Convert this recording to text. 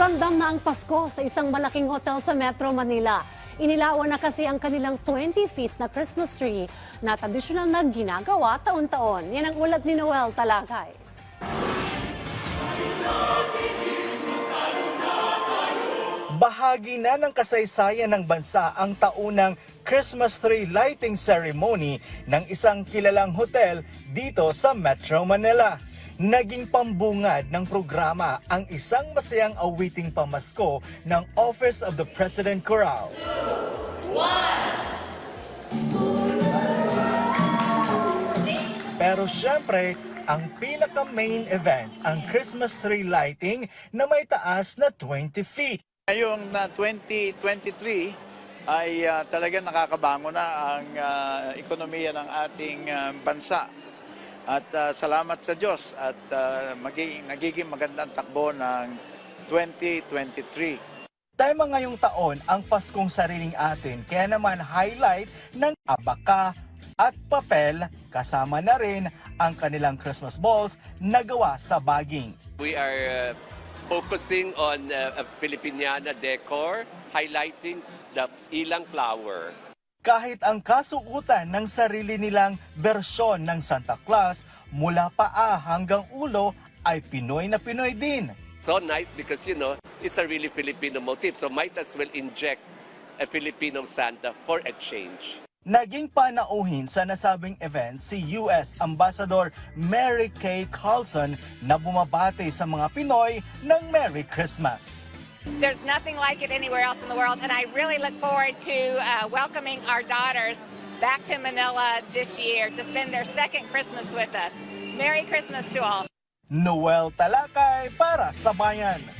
Ramdam na ang Pasko sa isang malaking hotel sa Metro Manila. Inilawan na kasi ang kanilang 20 feet na Christmas tree na tradisyonal na ginagawa taon-taon. Yan ang ulat ni Noel Talagay. Bahagi na ng kasaysayan ng bansa ang taunang Christmas tree lighting ceremony ng isang kilalang hotel dito sa Metro Manila. Naging pambungad ng programa ang isang masayang awiting pamasko ng Office of the President Chorale. Pero syempre, ang pinaka-main event, ang Christmas tree lighting na may taas na 20 feet. Ngayong na 2023 ay ah, talaga nakakabango na ang ah, ekonomiya ng ating ah, bansa. At ah, salamat sa Diyos at ah, magiging, nagiging magandang takbo ng 2023. Tema ngayong taon ang Paskong Sariling Atin, kaya naman highlight ng abaka at papel kasama na rin ang kanilang Christmas balls na gawa sa baging. We are uh, focusing on uh, a Filipiniana decor, highlighting the ilang flower. Kahit ang kasukutan ng sarili nilang bersyon ng Santa Claus mula paa hanggang ulo ay Pinoy na Pinoy din. So nice because, you know, it's a really Filipino motif. So might as well inject a Filipino Santa for a change. Naging panauhin sa nasabing event si US Ambassador Mary Kay Carlson na bumabati sa mga Pinoy ng Merry Christmas. There's nothing like it anywhere else in the world, and I really look forward to uh, welcoming our daughters back to Manila this year to spend their second Christmas with us. Merry Christmas to all. Noel Talakay para sa Bayan.